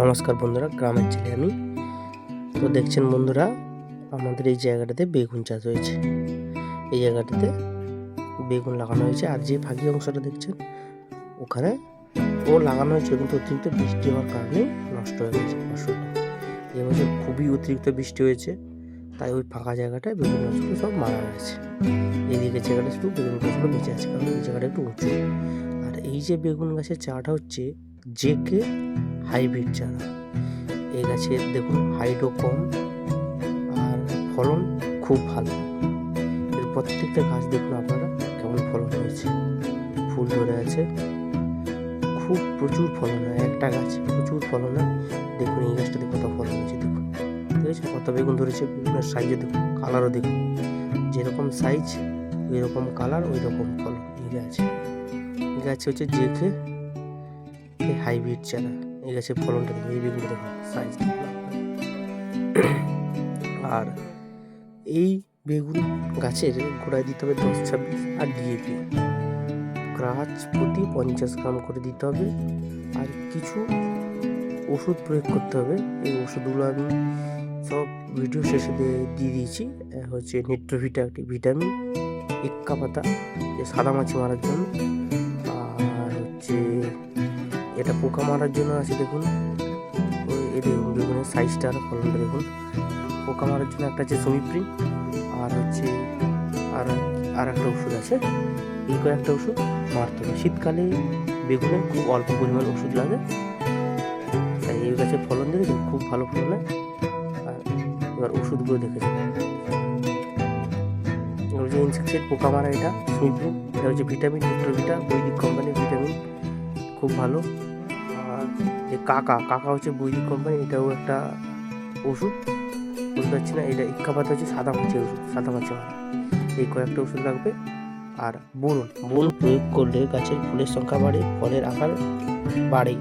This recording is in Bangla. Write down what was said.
নমস্কার বন্ধুরা, গ্রামের ছেলে আমি। তো দেখছেন বন্ধুরা, আমাদের এই জায়গাটাতে বেগুন চাষ হয়েছে। এই জায়গাটাতে বেগুন লাগানো হয়েছে। আর যে ফাঁকি অংশটা দেখছেন, ওখানে ও লাগানো হয়েছে, কিন্তু অতিরিক্ত বৃষ্টি হওয়ার কারণে নষ্ট হয়ে গেছে ফসলটা। এবছর খুবই অতিরিক্ত বৃষ্টি হয়েছে, তাই ওই ফাঁকা জায়গাটায় বেগুন গাছগুলো সব মারা গেছে। এইদিকে জায়গাটা শুধু বেগুন গাছগুলো বেঁচে আছে, কারণ এই জায়গাটা একটু উঁচু। আর এই যে বেগুন গাছের চাটা হচ্ছে জেকে হাইব্রিড চারা। এই গাছের দেখুন হাইটও কম আর ফলন খুব ভালো। এর প্রত্যেকটা গাছ দেখুন আপনারা কেমন ফলন হয়েছে। ফুল ধরে আছে। খুব প্রচুর ফলন হয়, একটা গাছ প্রচুর ফলন হয়। দেখুন এই গাছটাতে কত ফলন হয়েছে, দেখুন। ঠিক আছে? কত বেগুন ধরেছে বেগুনের সাইজও দেখুন কালারও দেখুন। যেরকম সাইজ ওই রকম কালার ওই রকম ফলন। এই গাছ এই গাছ হচ্ছে এই হাইব্রিড চারা। এই গাছের ফলনটা এই বেগুন দেখুন সাইজ আর এই বেগুন গাছের গোড়ায় দিতে হবে দশ ছাব্বিশ আর ডিএপি গাছ প্রতি পঞ্চাশ গ্রাম করে দিতে হবে। আর কিছু ওষুধ প্রয়োগ করতে হবে। এই ওষুধগুলো আমি সব ভিডিও শেষে দিয়ে দিয়ে দিয়েছি। হচ্ছে নিট্রোভিটা একটি ভিটামিন ইক্কা পাতা সাদা মাছি মারার জন্য। এটা পোকা মারার জন্য আছে, দেখুন। এই দেখুন বেগুনের সাইজটা আর ফলনটা দেখুন। পোকা মারার জন্য একটা আছে সুমিপ্রিন আর হচ্ছে আর আর একটা ওষুধ আছে। এই কয়েকটা ওষুধ মারতে হবে। শীতকালে বেগুনে খুব অল্প পরিমাণ ওষুধ লাগে। তাই এই গাছের ফলন দেখে খুব ভালো ফলন হয়। আর এবার ওষুধগুলো দেখে যে ইনসেকটিসাইড পোকা মারা এটা সুইপ্রিন এটা হচ্ছে ভিটামিন নিট্রোভিটা বৈদিক কোম্পানির ভিটামিন খুব ভালো। যে কাকা কাকা হচ্ছে বৈদিক কোম্পানি এটাও একটা ওষুধ। বুঝতে পারছি না, এটা ইক্কাপাত হচ্ছে সাদা মাছি ওষুধ, সাদা মাছি মারা। এই কয়েকটা ওষুধ লাগবে। আর বুন বুন প্রয়োগ করলে গাছের ফুলের সংখ্যা বাড়ে, ফলের আকার বাড়ে।